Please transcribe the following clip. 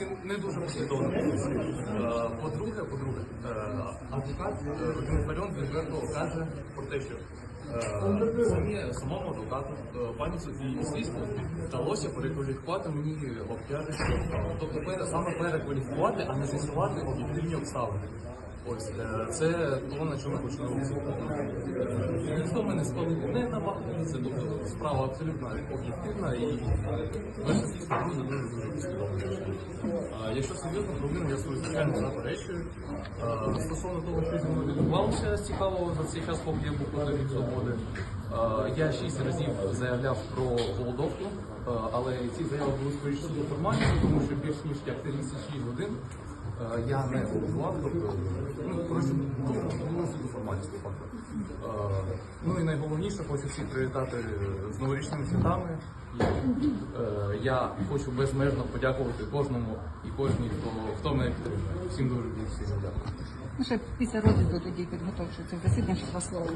всі не дуже послідовно. Е, По-друге, по-друге, е, адвокат е, Вадим відверто каже про те, що самі, самому адвокату, пані Софії Слізько вдалося перекваліфікувати мені обтяження. Тобто саме перекваліфікувати, а не з'ясувати об'єктивні обставини. Ось це то, на чому наголосити. Ніхто мене спалити не намагається, тобто справа абсолютно об'єктивна і дійсно дуже дуже дуже Якщо серйозно проблему, я свою звичайно заперечую. Стосовно того, що зі мною відбувалося з цікавого за цей час, поки я був позові свободи, я шість разів заявляв про голодовку, але ці заяви були скоріше суду формальні, тому що більш ніж як 36 годин Я не голодував, тобто, ну, коротше, ну, було суду формальність, по факту. Е, Ну і найголовніше, хочу всіх привітати з новорічними святами. Е, Я хочу безмежно подякувати кожному і кожній, хто, хто мене підтримує. Всім дуже всім дякую. Ну, ще після розвитку тоді підготовчується засідання, що два слова.